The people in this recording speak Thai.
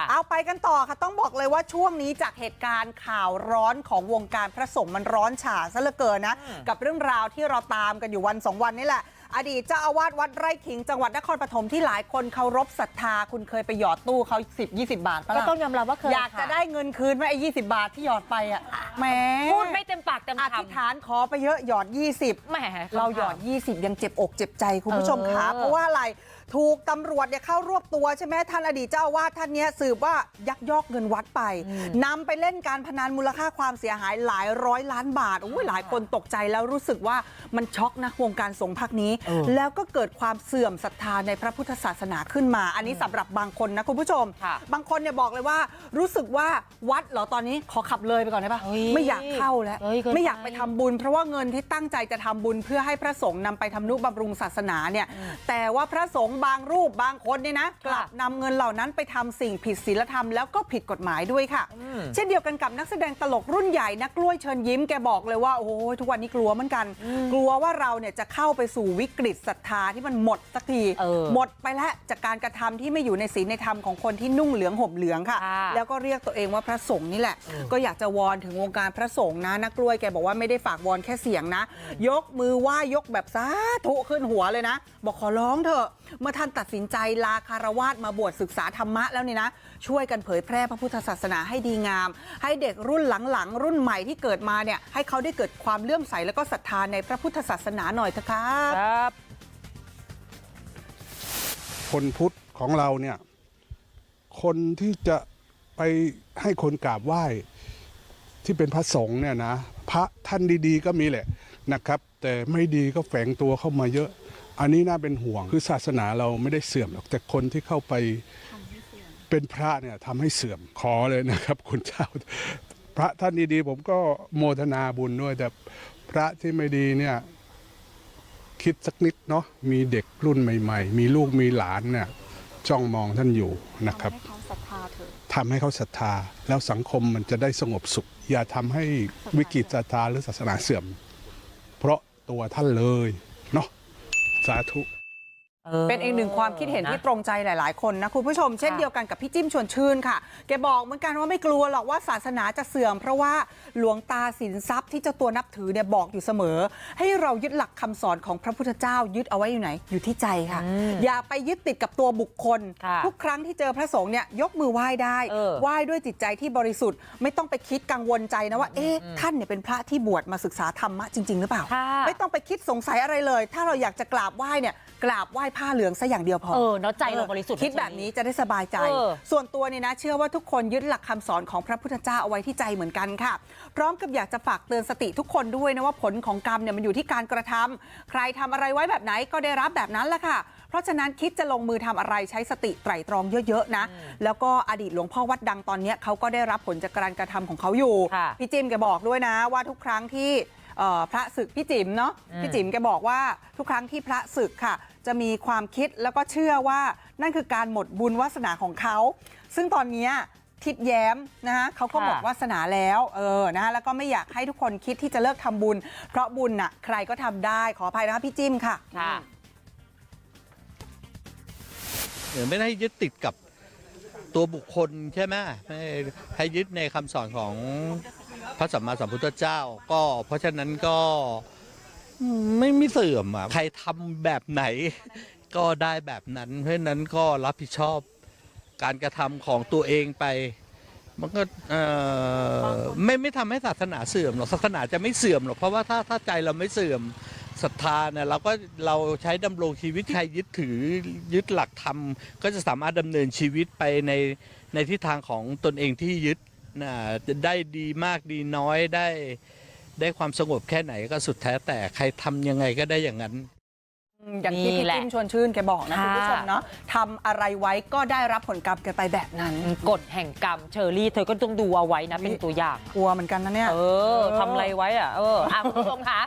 จ้ะเอาไปกันต่อค่ะต้องบอกเลยว่าช่วงนี้จากเหตุการณ์ข่าวร้อนของวงการพระสงฆ์มันร้อนฉาซะเหลือเกินนะกับเรื่องราวที่เราตามกันอยู่วันสองวันนี่แหละอดีตเจ้าอาวาสวัดไร่ขิงจังหวัดนครปฐมที่หลายคนเคารพศรัทธาคุณเคยไปหยอดตู้เขา10 20 บาทปะก็ล่ะต้องยอมรับว่าเคยอยากจะค่ได้เงินคืนไหมไอ้20 บาทที่หยอดไปอะแหมพูดไม่เต็มปากเต็มอคำธิษฐานขอไปเยอะหยอด 20แหมเราหยอด 20 ยังเจ็บอกเจ็บใจคุณผู้ชมขาเออเพราะว่าอะไรถูกตำรวจเนี่ยเข้ารวบตัวใช่ไหมท่านอดีตเจ้าอาวาสท่านเนี้ยสืบว่ายักยอกเงินวัดไปนำไปเล่นการพนันมูลค่าความเสียหายหลายร้อยล้านบาทอุ้ยหลายคนตกใจแล้วรู้สึกว่ามันช็อกนะวงการสงฆ์พักนี้ แล้วก็เกิดความเสื่อมศรัทธาในพระพุทธศาสนาขึ้นมา อันนี้สำหรับบางคนนะคุณผู้ชมค่ะบางคนเนี่ยบอกเลยว่ารู้สึกว่าวัดเหรอตอนนี้ขอขับเลยไปก่อนได้ปะ เฮ้ยไม่อยากเข้าแล้วเฮ้ยเกินไปไม่อยากไปทำบุญเพราะว่าเงินที่ตั้งใจจะทำบุญเพื่อให้พระสงฆ์นำไปทำนุบำรุงศาสนาเนี่ยแต่ว่าพระสงฆ์บางรูปบางคนเนี่ยนะกลับนำเงินเหล่านั้นไปทำสิ่งผิดศีลธรรมแล้วก็ผิดกฎหมายด้วยค่ะ เช่นเดียวกันกับนักแสดงตลกรุ่นใหญ่นักกล้วยเชิญยิ้มแกบอกเลยว่าโอ้โหทุกวันนี้กลัวเหมือนกัน กลัวว่าเราเนี่ยจะเข้าไปสู่วิกฤตศรัทธาที่มันหมดสักทีเออหมดไปแล้วจากการกระทำที่ไม่อยู่ในศีลในธรรมของคนที่นุ่งเหลืองห่มเหลืองค่ะค่ะ แล้วก็เรียกตัวเองว่าพระสงฆ์นี่แหละก็อยากจะวอนถึงวงการพระสงฆ์นะนักกล้วยแกบอกว่าไม่ได้ฝากวอนแค่เสียงนะ ยกมือไหว้ยกแบบสาธุขึ้นหัวเลยนะ บอกขอร้องเถอะ เมื่อท่านตัดสินใจลาคารวาสมาบวชศึกษาธรรมะแล้วนี่นะ ช่วยกันเผยแพร่พระพุทธศาสนาให้ดีงาม ให้เด็กรุ่นหลังๆ รุ่นใหม่ที่เกิดมาเนี่ยให้เขาได้เกิดความเลื่อมใสแล้วก็ศรัทธาในพระพุทธศาสนาหน่อยเถอะครับครับคนพุทธของเราเนี่ยคนที่จะไปให้คนกราบไหว้ ที่เป็นพระสงฆ์เนี่ยนะพระท่านดีๆ ก็มีแหละนะครับ แต่ไม่ดีก็แฝงตัวเข้ามาเยอะ อันนี้น่าเป็นห่วงคือศาสนาเราไม่ได้เสื่อมหรอกแต่คนที่เข้าไปเป็นพระเนี่ยทำให้เสื่อมขอเลยนะครับ คุณเจ้า พระท่านดีๆ ผมก็โมทนาบุญด้วยแต่พระที่ไม่ดีเนี่ยคิดสักนิดเนาะมีเด็กรุ่นใหม่ ๆ มีลูกมีหลานเนี่ยจ้องมองท่านอยู่นะครับ ทำให้เขาศรัทธา แล้วสังคมมันจะได้สงบสุข อย่าทำให้วิกฤตศรัทธาหรือศาสนาเสื่อม เพราะตัวท่านเลยเนาะสาธุ เป็นอีกหนึ่งความคิดเห็นนะที่ตรงใจหลาย ๆ คนนะคุณผู้ชมเช่นค่ะเดียวกันกับพี่จิ้มชวนชื่นค่ะแกบอกเหมือนกันว่าไม่กลัวหรอกว่าศาสนาจะเสื่อม เพราะว่าหลวงตาสินทรัพย์ที่เจ้าตัวนับถือเนี่ยบอกอยู่เสมอ ให้เรายึดหลักคำสอนของพระพุทธเจ้ายึดเอาไว้อยู่ไหน อยู่ที่ใจค่ะ อย่าไปยึดติดกับตัวบุคคลค่ะทุกครั้งที่เจอพระสงฆ์เนี่ยยกมือไหว้ได้เออไหว้ด้วยจิตใจที่บริสุทธิ์ ไม่ต้องไปคิดกังวลใจนะว่าเอ๊ะท่านเนี่ยเป็นพระที่บวชมาศึกษาธรรมะจริง ๆ หรือเปล่าค่ะไม่ต้องไปคิดสงสัยอะไรเลย ถ้าเราอยากจะกราบไหว้เนี่ยกราบไหว้ผ้าเหลืองซะอย่างเดียวพอเออเนาะใจเราบริสุทธิ์คิดแบบนี้จะได้สบายใจเออส่วนตัวเนี่ยนะ เชื่อว่าทุกคนยึดหลักคำสอนของพระพุทธเจ้าเอาไว้ที่ใจเหมือนกันค่ะ พร้อมกับอยากจะฝากเตือนสติทุกคนด้วยนะว่าผลของกรรมเนี่ยมันอยู่ที่การกระทำใครทำอะไรไว้แบบไหนก็ได้รับแบบนั้นแหละค่ะ เพราะฉะนั้นคิดจะลงมือทำอะไรใช้สติไตร่ตรองเยอะๆนะ แล้วก็อดีตหลวงพ่อวัดดังตอนเนี้ยเขาก็ได้รับผลจากการกระทำของเขาอยู่ค่ะพี่จิมแกบอกด้วยนะว่าทุกครั้งที่เอ่อ พระศึกพี่จิ๋มเนาะพี่จิ๋มแกบอกว่าทุกครั้งที่พระศึกค่ะ จะมีความคิดแล้วก็เชื่อว่านั่นคือการหมดบุญวาสนาของเขา ซึ่งตอนเนี้ยทิดแย้มนะฮะเขาก็ค่ะหมดวาสนาแล้วเออนะฮะแล้วก็ไม่อยากให้ทุกคนคิดที่จะเลิกทำบุญ เพราะบุญน่ะใครก็ทำได้ขออภัยนะคะพี่จิ้มค่ะค่ะหรือไม่ได้ยึดติดกับตัวบุคคลใช่ไหมให้ให้ยึดในคำสอนของพ ระสัมมาสัมพุทธเจ้า ก็เพราะฉะนั้นก็ไม่ไม่เสื่อมอะใครทำแบบไหน ก็ได้แบบนั้น เพราะฉะนั้นก็รับผิดชอบการกระทำของตัวเองไป มันก็ไม่ไม่ทำให้ศาสนาเสื่อมหรอกศาสนาจะไม่เสื่อมหรอกเพราะว่าถ้าถ้าใจเราไม่เสื่อมศรัทธาเนี่ยเราก็เราใช้ดำรงชีวิตใครยึดถือยึดหลักธรรม ก็จะสามารถดำเนินชีวิตไปในในทิศทางของตนเองที่ยึด นะจะได้ดีมากดีน้อยได้ ได้ความสงบแค่ไหนก็สุดแท้แต่ใครทำยังไงก็ได้อย่างนั้น อย่างที่นี่พี่แหละ จิ้มชวนชื่นแกบอกนะค่ะคุณผู้ชมเนาะทำอะไรไว้ก็ได้รับผลกรรมกันไปแบบนั้นกฎแห่งกรรมเชอรี่เธอก็ต้องดูเอาไว้นะเป็นตัวอย่าง กลัวเหมือนกันนะเนี่ย เออทำอะไรไว้อะ เอออะคุณผู้ชมคะ